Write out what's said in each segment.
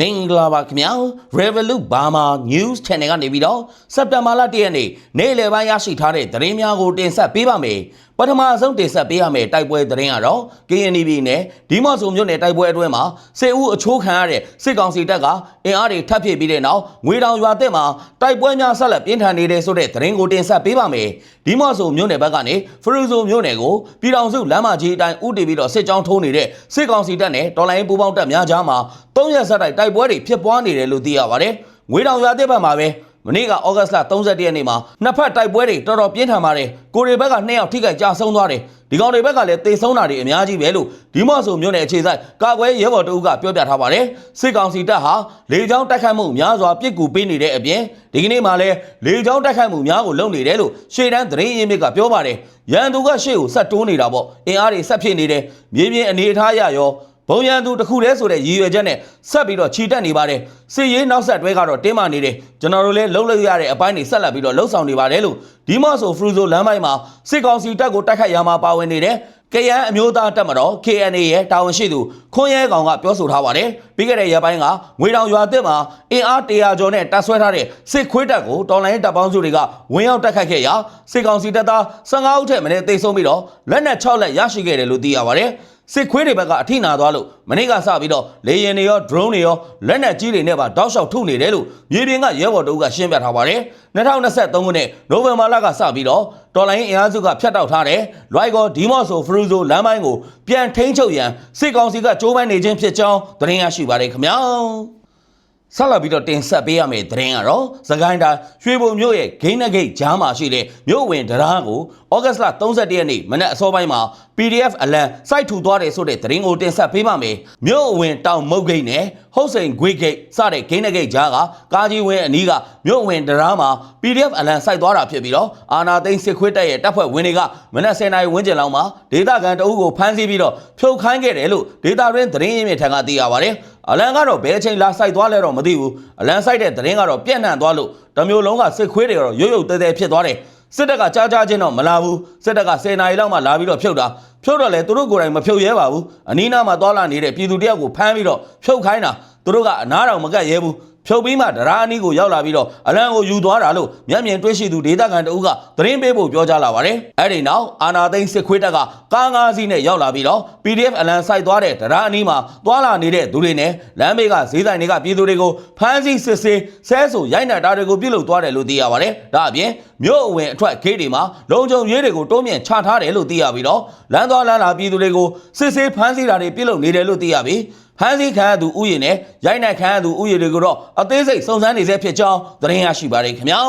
မင်္ဂလာပါခင်ဗျာ Revolut Burma News Channel ကနေပြီးတော့စက်တင်ဘာလ1ရက်နေ့နေ့လယ်ပိုင်းရရှိထားတဲ့သတင်းများကိုတင်ဆက်ပေးပါမယ် ပထမဆုံးတင်ဆက်ပေးရမယ့်တိုက်ပွဲသတင်းကတော့ KNB နဲ့ဒီမော့ဆိုမြို့နယ်တိုက်ပွဲအတွင်းမှာစစ်ဦးအချိုးခံရတဲ့စစ်ကောင်စီတပ်ကအင်အားတွေထပ်ဖြည့်ပြီးတဲ့နောက်ငွေတောင်ရွာတက်မှာတိုက်ပွဲများဆက်လက်ပြင်းထန်နေတဲ့ဆိုတဲ့သတင်းကိုတင်ဆက်ပေးပါမယ်ဒီမော့ဆိုမြို့နယ်ဘက်ကနေဖရူဇိုမြို့နယ်ကိုပြည်တော်စုလမ်းမကြီးအတိုင်းဥတီပြီးတော့စစ်ကြောင်းထိုးနေတဲ့စစ်ကောင်စီတပ်နဲ့တော်လိုင်းပူပေါင်းတပ်များကြားမှာ၃ရက်ဆက်တိုက်တိုက်ပွဲတွေဖြစ်ပွားနေတယ်လို့သိရပါတယ်ငွေတောင်ရွာတက်ဘက်မှာပဲ မနေ့ကဩဂတ်စ်လ31ရက်နေ့မှာနှစ်ဖက်တိုက်ပွဲတွေတော်တော်ပြင်းထန်ပါတယ်ကိုရီဘက်က2ယောက်ထိခိုက်ကြဆုံးသွားတယ်ဒီကောင်တွေဘက်ကလည်းတေဆုံးတာတွေအများကြီးပဲလို့ဒီမော့ဆိုမြို့နယ်အခြေစိုက်ကာကွယ်ရဲဘော်တအုပ်ကပြောပြထားပါတယ်စစ်ကောင်စီတပ်ဟာလေကြောင်းတိုက်ခိုက်မှုများစွာပြစ်ကူပေးနေတဲ့အပြင်ဒီကနေ့မှလည်းလေကြောင်းတိုက်ခိုက်မှုများကိုလုပ်နေတယ်လို့ရှေ့တန်းသတင်းရင်းမြစ်ကပြောပါတယ်ရန်သူကရှေ့ကိုဆက်တိုးနေတာပေါ့အင်အားတွေဆက်ဖြစ်နေတယ်မြေပြင်အနေအထားရရော ဘုံရန်သူတစ်ခုတည်းဆိုတဲ့ရည်ရွယ်ချက်နဲ့ဆက်ပြီးတော့ခြိတက်နေပါတယ်စစ်ရေးနောက်ဆက်တွဲကတော့တင်းမာနေတယ်ကျွန်တော်တို့လည်းလှုပ်လှုပ်ရတဲ့အပိုင်းတွေဆက်လက်ပြီးတော့လှုပ်ဆောင်နေပါတယ်လို့ဒီမော့ဆိုဖရူဇိုလမ်းပိုင်းမှာစစ်ကောင်စီတပ်ကိုတိုက်ခိုက်ရမှာပါဝင်နေတယ်ကရန်အမျိုးသားတပ်မတော် KNA ရဲ့တာဝန်ရှိသူခွန်ရဲကောင်ကပြောဆိုထားပါတယ်ပြီးခဲ့တဲ့ရက်ပိုင်းကငွေတောင်ရွာသစ်မှာအင်အား100ကျော်နဲ့တပ်ဆွဲထားတဲ့စစ်ခွေးတပ်ကိုတော်လိုင်းတပ်ပေါင်းစုတွေကဝင်ရောက်တိုက်ခိုက်ခဲ့ရာစစ်ကောင်စီတပ်သား15ဦးထက်မနည်းသေဆုံးပြီးတော့လက်နက်6လက်ရရှိခဲ့တယ်လို့သိရပါတယ် စစ်ခွေးတွေဘက်ကအထိနာသွားလို့မနေ့ကစပြီးတော့လေရင်တွေရော drone တွေရောလက်နက်ကြီးတွေနဲ့ပါတောက်လျှောက်ထုနေတယ်လို့မြေပြင်ကရဲဘော်တို့ကရှင်းပြထားပါတယ်2023ခုနှစ်နိုဝင်ဘာလကစပြီးတော့တော်လိုင်းအင်အားစုကဖျက်တောက်ထားတဲ့လွိုက်ကောဒီမော့ဆိုဖရူဇိုလမ်းပိုင်းကိုပြန်ထိန်းချုပ်ရန်စစ်ကောင်စီကကြိုးပမ်းနေခြင်းဖြစ်ကြောင်းသတင်းရရှိပါတယ်ခင်ဗျာ ဆက်လက်ပြီးတော့တင်ဆက်ပေးရမယ့်သတင်းကတော့သခိုင်းတိုင်းရွှေဘုံမြို့ရဲ့ဂိမ်းနဂိတ်ကြားမှာရှိတဲ့မြို့ဝင်တရားကိုဩဂတ်စ်လ31ရက်နေ့မနက်အစောပိုင်းမှာ PDF အလံစိုက်ထူသွားတယ်ဆိုတဲ့သတင်းကိုတင်ဆက်ပေးပါမယ်။မြို့အဝင်တောင်မုတ်ဂိတ်နဲ့ဟုတ်စိန်ဂွေဂိတ်စတဲ့ဂိမ်းနဂိတ်ကြားကကားကြီးဝင်းအနီးကမြို့အဝင်တရားမှာ PDF အလံစိုက်သွားတာဖြစ်ပြီးတော့အာနာသိန်းစစ်ခွေးတပ်ရဲ့တပ်ဖွဲ့ဝင်တွေကမနက်10:00နာရီဝန်းကျင်လောက်မှာဒေသခံတအုပ်ကိုဖမ်းဆီးပြီးတော့ဖြုတ်ခိုင်းခဲ့တယ်လို့ဒေသတွင်းသတင်းရင်းမြစ်ထံကသိရပါတယ်။ အလံကတော့ဘယ်အချိန်လာစိုက်သွားလဲတော့မသိဘူး။အလံစိုက်တဲ့သတင်းကတော့ပြန့်နှံ့သွားလို့တမျိုးလုံးကစစ်ခွေးတွေကတော့ရုပ်ရုပ်တဲတဲဖြစ်သွားတယ်။စစ်တပ်ကကြားကြားချင်းတော့မလာဘူးစစ်တပ်က10နာရီလောက်မှလာပြီးတော့ဖြုတ်တာဖြုတ်တော့လေသူတို့ကိုယ်တိုင်မဖြုတ်ရဲပါဘူးအနီးနားမှာသွားလာနေတဲ့ပြည်သူတယောက်ကိုဖမ်းပြီးတော့ဖြုတ်ခိုင်းတာသူတို့ကအနားတော်မကတ်ရဲဘူး ဖြုတ်ပြီးမှဒရာအနီးကိုရောက်လာပြီးတော့အလံကိုယူသွားတာလို့မျက်မြင်တွေ့ရှိသူဒေသခံတအုပ်ကသတင်းပေးဖို့ပြောကြားလာပါတယ်အဲ့ဒီနောက်အာနာသိန်းစစ်ခွေးတပ်ကကားငါးစီးနဲ့ရောက်လာပြီးတော့ PDF အလံစိုက်သွားတဲ့ဒရာအနီးမှာသွားလာနေတဲ့သူတွေနဲ့လမ်းဘေးကဈေးဆိုင်တွေကပြည်သူတွေကိုဖမ်းဆီးစစ်ဆေးဆဲဆိုရိုက်နှက်တာတွေကိုပြုလုပ်သွားတယ်လို့သိရပါတယ်ဒါအပြင်မြို့အဝင်အထွက်ဂိတ်တွေမှာလုံခြုံရေးတွေကိုတိုးမြင့်ချထားတယ်လို့သိရပြီးတော့လမ်းသွားလမ်းလာပြည်သူတွေကိုစစ်ဆေးဖမ်းဆီးတာတွေပြုလုပ်နေတယ်လို့သိရပြီး ဖမ်းဆီးခံရသူဥယျာဉ်နဲ့ရိုက်နှက်ခံရသူဥယျာဉ်တွေကိုတော့အသေးစိတ်စုံစမ်းနေဆဲဖြစ်ကြောင်းသတင်းရရှိပါတယ်ခင်ဗျာ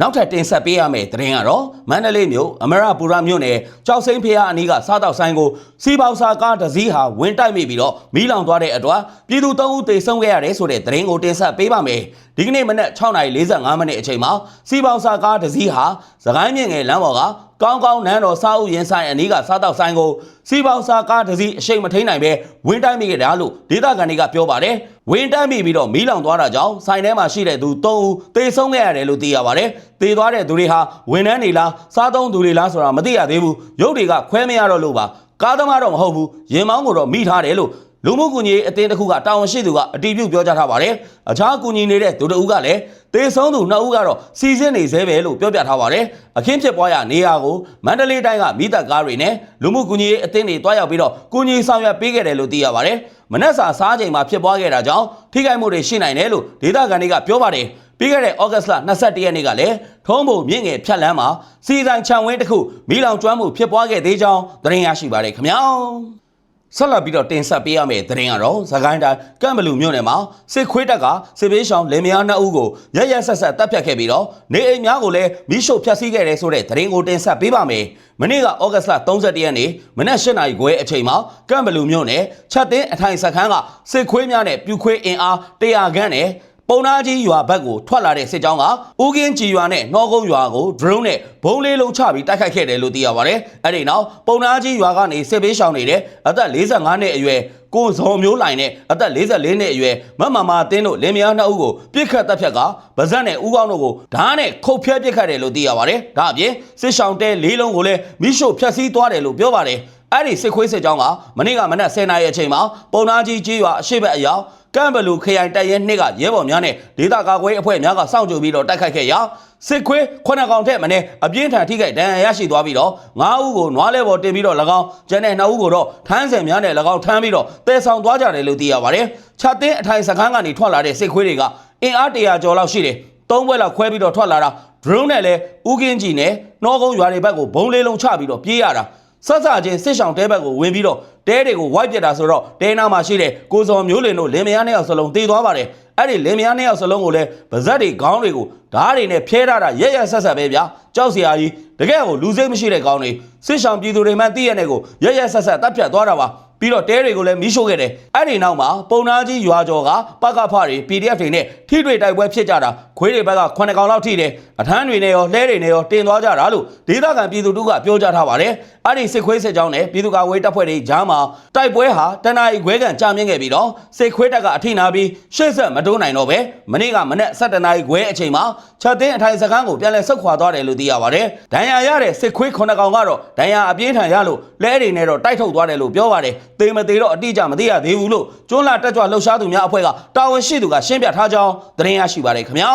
နောက်ထပ်တင်ဆက်ပေးရမယ့်သတင်းကတော့မန္တလေးမြို့အမရပူရမြို့နယ်ကြောက်စိမ့်ဖျားအနီးကစားတောက်ဆိုင်ကိုစီပေါစာကားတစ်စီးဟာဝင်တိုက်မိပြီးတော့မီးလောင်သွားတဲ့အတွက်ပြည်သူ၃ဦးသေဆုံးခဲ့ရတယ်ဆိုတဲ့သတင်းကိုတင်ဆက်ပေးပါမယ်ဒီကနေ့မနက်6:45မိနစ်အချိန်မှာစီပေါစာကားတစ်စီးဟာစကိုင်းမြင့်ငယ်လမ်းပေါ်က ကောင်းကောင်းနန်းတော်စားအုပ်ရင်ဆိုင်အနီးကစားတောက်ဆိုင်ကိုစီပေါစာကားတစ်စီးအရှိန်မထိန်နိုင်ပဲဝင်တိုက်မိခဲ့တာလို့ဒေသခံတွေကပြောပါတယ်ဝင်တိုက်မိပြီးတော့မီးလောင်သွားတာကြောင့်ဆိုင်ထဲမှာရှိတဲ့သူ၃ဦးသေဆုံးခဲ့ရတယ်လို့သိရပါတယ်သေသွားတဲ့သူတွေဟာဝန်ထမ်းတွေလားစားသုံးသူတွေလားဆိုတာမသိရသေးဘူးရုပ်တွေကခွဲမရတော့လို့ပါကားသမားတော့မဟုတ်ဘူးရင်မောင်းကိုတော့မိထားတယ်လို့ လူမှုကူညီရေးအသင်းတစ်ခုကတာဝန်ရှိသူကအတည်ပြုပြောကြားထားပါတယ်။အခြားကူညီနေတဲ့သူတို့ကလည်းတေဆုံးသူနှစ်ဦးကတော့စီစဉ်နေသေးပဲလို့ပြောပြထားပါတယ်။အခင်းဖြစ်ပွားရာနေရာကိုမန္တလေးတိုင်းကမိသက်ကားတွေနဲ့လူမှုကူညီရေးအသင်းတွေတွားရောက်ပြီးတော့ကူညီဆောင်ရွက်ပေးခဲ့တယ်လို့သိရပါတယ်။မနက်စာစားချိန်မှာဖြစ်ပွားခဲ့တာကြောင့်ထိခိုက်မှုတွေရှိနိုင်တယ်လို့ဒေသခံတွေကပြောပါတယ်။ပြီးခဲ့တဲ့ဩဂတ်စ်လ22ရက်နေ့ကလည်းထုံးဘုံမြင့်ငယ်ဖြတ်လန်းမှာစီဆိုင်ခြံဝင်းတစ်ခုမိလောင်ကျွမ်းမှုဖြစ်ပွားခဲ့သေးကြောင်းသတင်းရရှိပါတယ်ခင်ဗျာ။ ဆက်လက်ပြီးတော့တင်ဆက်ပေးရမယ့်သတင်းကတော့သခိုင်းတိုင်းကမ်ဘလူမြို့နယ်မှာစစ်ခွေးတပ်ကစစ်ပေးရှောင်းလင်မယားနှစ်ဦးကိုရရဆက်ဆက်တပ်ဖြတ်ခဲ့ပြီးတော့နေအိမ်များကိုလည်းမိရှုဖျက်ဆီးခဲ့တယ်ဆိုတဲ့သတင်းကိုတင်ဆက်ပေးပါမယ်။မနေ့ကဩဂတ်လ31ရက်နေ့မနက်၈နာရီခွဲအချိန်မှာကမ်ဘလူမြို့နယ်ချက်သိန်းအထိုင်စခန်းကစစ်ခွေးများနဲ့ပြူခွေးအင်အား100ခန်းနဲ့ ပုံနာကြီးရွာဘက်ကိုထွက်လာတဲ့စစ်ကြောင်းကဦးကင်းကြည်ရွာနဲ့နှောကုန်းရွာကို drone နဲ့ဘုံလေးလုံးချပြီးတိုက်ခိုက်ခဲ့တယ်လို့သိရပါတယ်။အဲ့ဒီနောက်ပုံနာကြီးရွာကနေစစ်ပေးရှောင်နေတဲ့အသက်45နှစ်အရွယ်ကိုဇော်မျိုးလိုင်နဲ့အသက်44နှစ်အရွယ်မမမာတင်းတို့လင်မယားနှစ်ဦးကိုပြစ်ခတ်တပ်ဖြတ်ကဗဇက်နဲ့ဦးကောင်းတို့ကိုဓာတ်နဲ့ခုတ်ဖျက်ပစ်ခတ်တယ်လို့သိရပါတယ်။ဒါအပြင်စစ်ရှောင်တဲလေးလုံးကိုလည်းမိရှို့ဖျက်ဆီးသွားတယ်လို့ပြောပါတယ်။ အဲ့ဒီစစ်ခွေးစစ်ကြောင်းကမနေ့ကမနက်10:00နာရီအချိန်မှာပုံနာကြီးကြီးရွာအရှိတ်ဘက်အရောက်ကမ်ဘလူခရိုင်တပ်ရဲနှစ်ကရဲဘော်များနဲ့ဒေသကာကွယ်အဖွဲ့များကစောင့်ကြိုပြီးတော့တိုက်ခိုက်ခဲ့ရာစစ်ခွေးခုနှစ်ကောင်ထက်မနေ့အပြင်းထန်ထိခိုက်ဒဏ်ရာရရှိသွားပြီးတော့9ဦးကိုနွားလဲပေါ်တင်ပြီးတော့၎င်းကျန်တဲ့2ဦးကိုတော့ထမ်းစင်များနဲ့၎င်းထမ်းပြီးတော့တဲဆောင်သွားကြတယ်လို့သိရပါတယ်။ချက်တင်းအထိုင်စခန်းကနေထွက်လာတဲ့စစ်ခွေးတွေကအင်အား100ကျော်လောက်ရှိတယ်။သုံးဘွဲလောက်ခွဲပြီးတော့ထွက်လာတာ drone နဲ့လဲဥကင်းကြီးနဲ့နှောကုန်းရွာတွေဘက်ကိုဘုံလေးလုံးချပြီးတော့ပြေးရတာ ဆက်စချင်းစစ်ဆောင်တဲဘက်ကိုဝင်ပြီးတော့တဲတွေကိုဝိုက်ပြစ်တာဆိုတော့တဲနာမှာရှိတဲ့ကိုစော်မျိုးလင်တို့လင်မယားနှစ်ယောက်စလုံးတေးသွားပါတယ်အဲ့ဒီလင်မယားနှစ်ယောက်စလုံးကိုလည်းဗဇက်တွေခေါင်းတွေကိုဓားတွေနဲ့ဖျဲထားတာရက်ရက်ဆက်ဆက်ပဲဗျာကြောက်စရာကြီးတကယ်ကိုလူစိတ်မရှိတဲ့ခေါင်းတွေစစ်ဆောင်ပြည်သူတွေမှတည့်ရတဲ့ကိုရက်ရက်ဆက်ဆက်တပ်ဖြတ်သွားတာပါ ပြီးတော့တဲတွေကိုလည်းမီးရှို့ခဲ့တယ်အဲ့ဒီနောက်မှာပုံနာကြီးရွာကျော်ကပကဖတွေ PDF တွေနဲ့ထိတွေ့တိုက်ပွဲဖြစ်ကြတာခွေးတွေဘက်က9កောင်လောက်ထိတယ်အထမ်းတွေနဲ့ရောလှဲတွေနဲ့ရောတင်သွားကြတာလို့ဒေသခံပြည်သူတို့ကပြောကြားထားပါတယ်အဲ့ဒီစစ်ခွေးစစ်ကြောင်းနဲ့ပြည်သူ့ကာကွယ်တပ်ဖွဲ့တွေကြားမှာတိုက်ပွဲဟာတနအီခွဲကန်ကြာမြင့်ခဲ့ပြီးတော့စစ်ခွေးတပ်ကအထိနာပြီးရှေ့ဆက်မတိုးနိုင်တော့ပဲမနေ့ကမနေ့7နာရီခွဲအချိန်မှာချက်သိန်းအထိုင်စခန်းကိုပြန်လည်ဆုတ်ခွာသွားတယ်လို့သိရပါတယ်ဒဏ်ရာရတဲ့စစ်ခွေး9កောင်ကတော့ဒဏ်ရာအပြင်းထန်ရလို့လဲတွေနဲ့တော့တိုက်ထုတ်သွားတယ်လို့ပြောပါတယ် သေမသေးတော့အတိအကျမသိရသေးဘူးလို့ကျွန်းလာတက်ကြွလှုပ်ရှားသူများအဖွဲ့ကတာဝန်ရှိသူကရှင်းပြထားကြောင်းသတင်းရရှိပါတယ်ခင်ဗျာ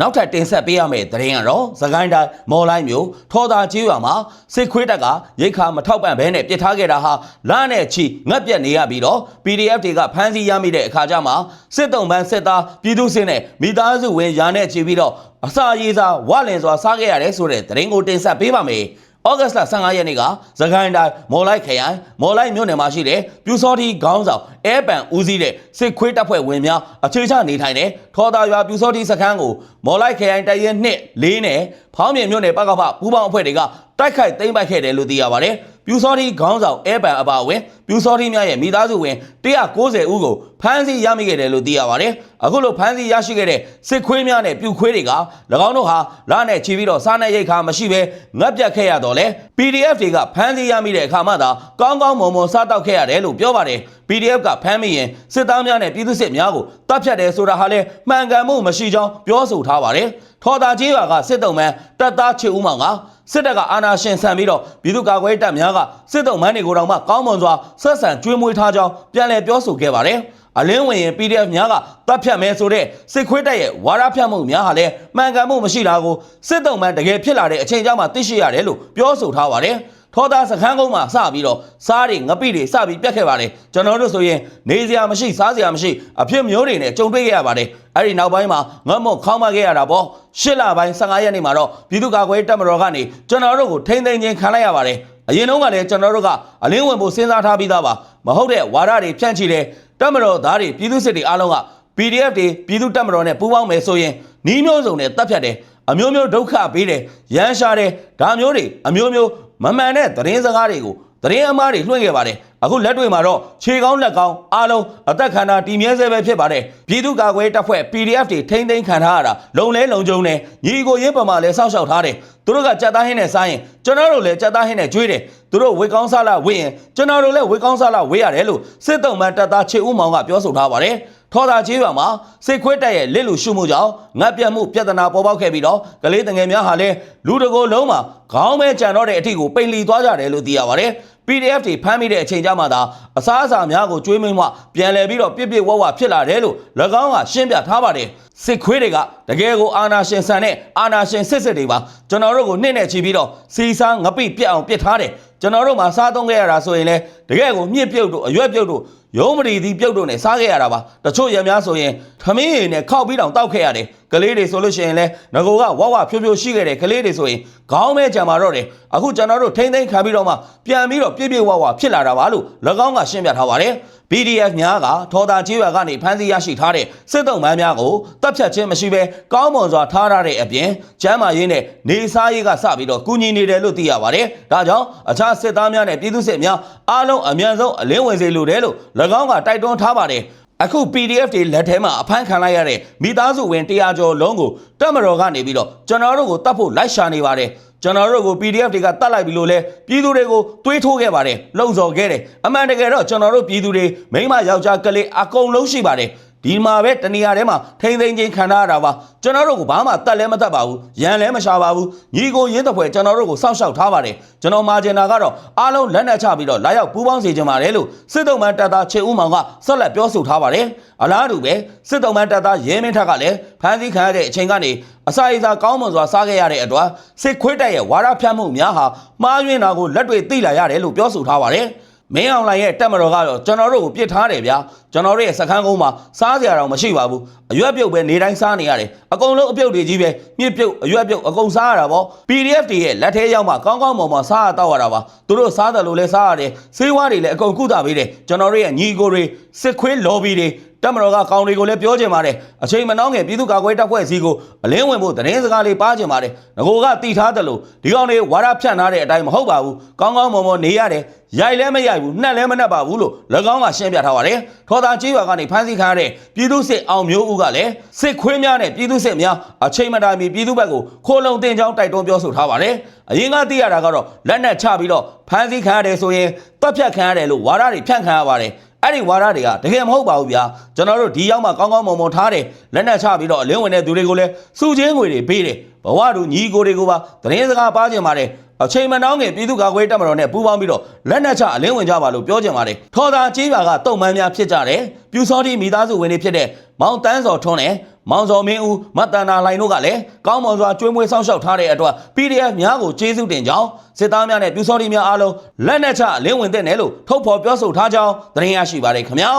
နောက်ထပ်တင်ဆက်ပေးရမယ့်သတင်းကတော့သခိုင်းတိုင်းမော်လိုင်းမျိုးထော်သာကျေးရွာမှာစစ်ခွေးတပ်ကရိတ်ခါမထောက်ပံ့ဘဲနဲ့ပြစ်ထားခဲ့တာဟာလမ်းနဲ့ချီငတ်ပြက်နေရပြီးတော့ PDF တွေကဖမ်းဆီးရမိတဲ့အခါကျမှစစ်တုံးပန်းစစ်သားပြည်သူစစ်နဲ့မိသားစုဝင်ရာနဲ့ချီပြီးတော့အစာရေးစားဝလင်စွာစားခဲ့ရတယ်ဆိုတဲ့သတင်းကိုတင်ဆက်ပေးပါမယ်။ ဩဂတ်စ်လ15ရက်နေ့ကသခိုင်းတိုင်းမော်လိုက်ခရိုင်မော်လိုက်မြို့နယ်မှာရှိတဲ့ပြူစောတိခေါင်းဆောင်အဲပန်ဦးစီးတဲ့စစ်ခွေးတပ်ဖွဲ့ဝင်များအခြေချနေထိုင်တဲ့ထော်တာရွာပြူစောတိစခန်းကိုမော်လိုက်ခရိုင်တပ်ရဲနှစ်လေးနဲ့ဖောင်းမြင်မြို့နယ်ပကဖပူးပေါင်းအဖွဲ့တွေက တိုက်ခိုက်သိမ်းပိုက်ခဲ့တယ်လို့သိရပါတယ်။ပြူစောတိခေါင်းဆောင်အဲပန်အပါအဝင်ပြူစောတိများရဲ့မိသားစုဝင်190ဦးကိုဖမ်းဆီးရမိခဲ့တယ်လို့သိရပါတယ်။အခုလိုဖမ်းဆီးရရှိခဲ့တဲ့စစ်ခွေးများနဲ့ပြူခွေးတွေက၎င်းတို့ဟာလာနဲ့ချီပြီးတော့စားနဲ့ရိတ်ခါမရှိဘဲငတ်ပြတ်ခဲ့ရတော့လေ PDF တွေကဖမ်းဆီးရမိတဲ့အခါမှသာကောင်းကောင်းမွန်မွန်စားတောက်ခဲ့ရတယ်လို့ပြောပါတယ်။ PDF ကဖမ်းမိရင်စစ်သားများနဲ့ပြည်သူစစ်များကိုတပ်ဖြတ်တယ်ဆိုတာဟာလဲမှန်ကန်မှုမရှိကြောင်းပြောဆိုထားပါတယ်။ထော်တာကြီးရွာကစစ်တုံးမန်းတပ်သားချစ်ဦးမောင်ကစစ်တပ်ကအာဏာရှင်ဆန်ပြီးတော့ပြည်သူ့ကာကွယ်ရေးတပ်များကစစ်တုံးမန်းတွေကိုတော့မှကောင်းမွန်စွာဆက်ဆံကျွေးမွေးထားကြောင်းပြန်လည်ပြောဆိုခဲ့ပါတယ်။အလင်းဝင်ရင် PDF များကတပ်ဖြတ်မယ်ဆိုတဲ့စစ်ခွေးတပ်ရဲ့ဝါဒဖြတ်မှုများဟာလည်းမှန်ကန်မှုမရှိတာကိုစစ်တုံးမန်းတကယ်ဖြစ်လာတဲ့အချိန်ကြောင့်မှသိရှိရတယ်လို့ပြောဆိုထားပါတယ်။ ထောသားစခန်းကုန်းမှာစပြီးတော့စားတွေငပိတွေစပြီးပြတ်ခဲ့ပါတယ်ကျွန်တော်တို့ဆိုရင်နေစရာမရှိစားစရာမရှိအဖြစ်မျိုးတွေနဲ့ကြုံတွေ့ခဲ့ရပါတယ်အဲ့ဒီနောက်ပိုင်းမှာငတ်မုတ်ခေါင်းမခဲ့ရတာပေါ့ရှစ်လပိုင်း15ရက်နေ့မှာတော့ပြည်သူ့ကာကွယ်ရေးတပ်မတော်ကနေကျွန်တော်တို့ကိုထိမ့်သိမ်းခြင်းခံလိုက်ရပါတယ်အရင်တုန်းကလည်းကျွန်တော်တို့ကအလင်းဝင်ဖို့စဉ်းစားထားပြီးသားပါမဟုတ်တဲ့ဝါဒတွေဖြန့်ချီတယ်တပ်မတော်သားတွေပြည်သူစစ်တွေအားလုံးက PDF တွေပြည်သူတပ်မတော်နဲ့ပူးပေါင်းမယ်ဆိုရင်နှီးမျိုးစုံနဲ့တပ်ဖြတ်တယ်အမျိုးမျိုးဒုက္ခပေးတယ်ရမ်းရှာတယ်ဒါမျိုးတွေအမျိုးမျိုး မမှန်တဲ့သတင်းစကားတွေကိုသတင်းအမှားတွေလွှင့်ခဲ့ပါတယ်အခုလက်တွေမှာတော့ခြေကောင်းလက်ကောင်းအားလုံးအသက်ခန္ဓာတည်မြဲဆဲပဲဖြစ်ပါတယ်ပြည်သူ့ကာကွယ်တပ်ဖွဲ့ PDF တွေထိမ့်သိမ်းခံထားရတာလုံလဲလုံကျုံနဲ့ညီကိုရင်းပမာလဲစောက်ရှောက်ထားတယ်သူတို့ကကြက်သားဟင်းနဲ့စားရင်ကျွန်တော်တို့လည်းကြက်သားဟင်းနဲ့ကျွေးတယ်သူတို့ဝေကောင်းစားလာဝေးရင်ကျွန်တော်တို့လည်းဝေကောင်းစားလာဝေးရတယ်လို့စစ်တုံးမှန်တပ်သားချေဦးမောင်ကပြောဆိုထားပါတယ်ထော်သာချေးရွာမှာစစ်ခွေးတက်ရဲ့လစ်လူရှုမှုကြောင့်ငတ်ပြတ်မှုပြဿနာပေါ်ပေါက်ခဲ့ပြီးတော့ကလေးတငယ်များဟာလည်းလူတကိုယ်လုံးမှာခေါင်းမဲကြံတော့တဲ့အထိကိုပိန်လီသွားကြတယ်လို့သိရပါတယ် PDF တွေဖမ်းမိတဲ့အချိန်ကြမှာသာအစားအစာများကိုကျွေးမင်းမှပြန်လည်ပြီးတော့ပြစ်ပြစ်ဝဝဖြစ်လာတယ်လို့၎င်းကရှင်းပြထားပါတယ်စစ်ခွေးတွေကတကယ်ကိုအာနာရှင်ဆန်တဲ့အာနာရှင်စစ်စစ်တွေပါကျွန်တော်တို့ကိုနှိမ့်နဲ့ချီပြီးတော့စီစားငပိပြက်အောင်ပစ်ထားတယ်ကျွန်တော်တို့မှာစားသုံးခဲ့ရတာဆိုရင်လေတကယ်ကိုမြင့်ပြုတ်တို့အရွက်ပြုတ်တို့ ရုံးမရီသီးပြုတ်တို့နဲ့စားခဲ့ရတာပါတချို့ရများဆိုရင်ထမင်းရည်နဲ့ခောက်ပြီးတောင်တောက်ခဲ့ရတယ်ကလေးတွေဆိုလို့ရှိရင်လဲငကိုကဝဝဖြိုးဖြိုးရှိခဲ့တယ်ကလေးတွေဆိုရင်ခေါင်းမဲကြံမာတော့တယ်အခုကျွန်တော်တို့ထိမ့်သိမ့်ခံပြီးတော့မှပြန်ပြီးတော့ပြည့်ပြည့်ဝဝဖြစ်လာတာပါလို့၎င်းကရှင်းပြထားပါတယ် PDF များကထော်တာကျေးရွာကနေဖမ်းဆီးရရှိထားတဲ့စစ်တုံးမန်းများကိုတပ်ဖြတ်ခြင်းမရှိဘဲကောင်းမွန်စွာထားထားတဲ့အပြင်ကျမ်းမာရေးနဲ့နေစားရေးကစပြီးတော့ကူညီနေတယ်လို့သိရပါတယ်။ဒါကြောင့်အခြားစစ်သားများနဲ့ပြည်သူစစ်များအားလုံးအမြန်ဆုံးအလင်းဝင်စေလိုတယ်လို့၎င်းကတိုက်တွန်းထားပါတယ်။ အခု PDF တွေလက်ထဲမှာအဖမ်းခံလိုက်ရတဲ့မိသားစုဝင်100ကျော်လုံးကိုတပ်မတော်ကနေပြီးတော့ကျွန်တော်တို့ကိုတတ်ဖို့လိုက်ရှာနေပါတယ်။ကျွန်တော်တို့ကို PDF တွေကတတ်လိုက်ပြီလို့လဲပြည်သူတွေကိုတွေးထိုးခဲ့ပါတယ်လုံစော်ခဲ့တယ်အမှန်တကယ်တော့ကျွန်တော်တို့ပြည်သူတွေမိမယောက်ျားကလေးအကုန်လုံးရှိပါတယ် ဒီဒီမှာပဲတနေရာထဲမှာထိမ့်သိမ့်ချင်းခံထားရတာပါကျွန်တော်တို့ကဘာမှတတ်လဲမတတ်ပါဘူးရန်လဲမရှာပါဘူးညီကိုရင်းတပွဲကျွန်တော်တို့ကိုစောင့်ရှောက်ထားပါတယ်ကျွန်တော်မာဂျင်နာကတော့အားလုံးလက်နက်ချပြီးတော့လာရောက်ပူးပေါင်းစေချင်ပါတယ်လို့စစ်တုံးမန်တပ်သားချေဦးမောင်ကဆက်လက်ပြောဆိုထားပါတယ်အလားတူပဲစစ်တုံးမန်တပ်သားရဲမင်းထက်ကလည်းဖမ်းဆီးခံရတဲ့အချိန်ကနေအစာအိမ်စာကောင်းမွန်စွာစားခဲ့ရတဲ့အတွက်စစ်ခွေးတပ်ရဲ့ဝါရဖြတ်မှုများဟာမှားယွင်းတာကိုလက်တွေ့သိလာရတယ်လို့ပြောဆိုထားပါတယ် မင်းအောင်လှိုင်ရဲ့တက်မတော်ကတော့ကျွန်တော်တို့ကိုပြစ်ထားတယ်ဗျာကျွန်တော်တို့ရဲ့စခန်းကုန်းမှာစားစရာတော့မရှိပါဘူးအရွက်ပြုတ်ပဲနေတိုင်းစားနေရတယ်အကုန်လုံးအပြုတ်တွေကြီးပဲမြစ်ပြုတ်အရွက်ပြုတ်အကုန်စားရတာပေါ့ PDF တွေရဲ့လက်ထဲရောက်မှကောင်းကောင်းမွန်မွန်စားရတော့ရတာပါသူတို့စားတယ်လို့လဲစားရတယ်ဆေးဝါးတွေလည်းအကုန်ကုသပေးတယ်ကျွန်တော်တို့ရဲ့ညီကိုတွေစစ်ခွေးလော်ဘီတွေ တက်မတော်ကကောင်းတွေကိုလည်းပြောချင်ပါတယ်အချိန်မနှောင်းငယ်ပြည်သူ့ကာကွယ်တပ်ဖွဲ့စည်းကိုအလင်းဝင်ဖို့သတင်းစကားလေးပါချင်ပါတယ်ငကိုကတီထားတယ်လို့ဒီကောင်တွေဝါရဖြန့်ထားတဲ့အတိုင်းမဟုတ်ပါဘူးကောင်းကောင်းမွန်မွန်နေရတယ်ရိုက်လည်းမရိုက်ဘူးနှက်လည်းမနှက်ပါဘူးလို့၎င်းကရှင်းပြထားပါတယ်ထော်သာကြီးရွာကနေဖမ်းဆီးခံရတဲ့ပြည်သူစစ်အောင်မျိုးဦးကလည်းစစ်ခွေးများနဲ့ပြည်သူစစ်များအချိန်မတိုင်မီပြည်သူဘက်ကိုခိုးလုံတင်ကြောင်းတိုက်တွန်းပြောဆိုထားပါတယ်အရင်ကသိရတာကတော့လက်နက်ချပြီးတော့ဖမ်းဆီးခံရတယ်ဆိုရင်တပ်ဖြတ်ခံရတယ်လို့ဝါရတွေဖြန့်ခံရပါတယ် အဲ့ဒီဝါဒတွေကတကယ်မဟုတ်ပါဘူးဗျာကျွန်တော်တို့ဒီရောက်မှကောင်းကောင်းမွန်မွန်ထားတယ်လက်နက်ချပြီးတော့အလင်းဝင်တဲ့သူတွေကိုလည်းစုချင်းငွေတွေပေးတယ်ဘဝတူညီကိုတွေကိုပါသတင်းစကားပါကြင်ပါတယ်အချိန်မနှောင်းငယ်ပြည်သူ့ကာကွယ်တပ်မတော်နဲ့ပူးပေါင်းပြီးတော့လက်နက်ချအလင်းဝင်ကြပါလို့ပြောကြင်ပါတယ်ထော်သာကြီးပါကတုံမှန်းများဖြစ်ကြတယ်ပြူစောတိမိသားစုဝင်တွေဖြစ်တဲ့မောင်တန်းစော်ထွန်းနဲ့ မောင်စော်မင်းဦးမတ်တန်နာလိုင်တို့ကလည်းကောင်းမွန်စွာကျွေးမွေးစောင့်ရှောက်ထားတဲ့အတွက် PDF များကိုကျေးဇူးတင်ကြောင်းစစ်သားများနဲ့ပြူစောတိများအားလုံးလက်နက်ချအလင်းဝင်တဲ့နယ်လို့ထုတ်ဖော်ပြောဆိုထားကြောင်းသတင်းရရှိပါတယ်ခင်ဗျာ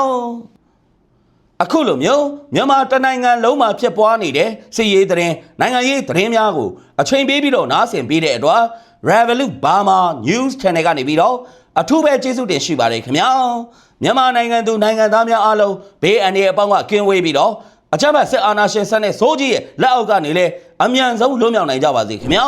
အခုလိုမျိုးမြန်မာတနိုင်ငံလုံးမှာဖြစ်ပွားနေတဲ့စစ်ရေးသတင်းနိုင်ငံရေးသတင်းများကိုအချိန်ပေးပြီးတော့နားဆင်ပေးတဲ့အတွက် Revolut Burma News Channel ကနေပြီးတော့အထူးပဲကျေးဇူးတင်ရှိပါတယ်ခင်ဗျာမြန်မာနိုင်ငံသူနိုင်ငံသားများအားလုံးဘေးအန္တရာယ်အပေါင်းကကင်းဝေးပြီးတော့ အကြမ်းဖက်စစ်အာဏာရှင်စနစ်စိုးကြီးရဲ့လက်အောက်ကနေလေအမြန်ဆုံးလွတ်မြောက်နိုင်ကြပါစေခင်ဗျာ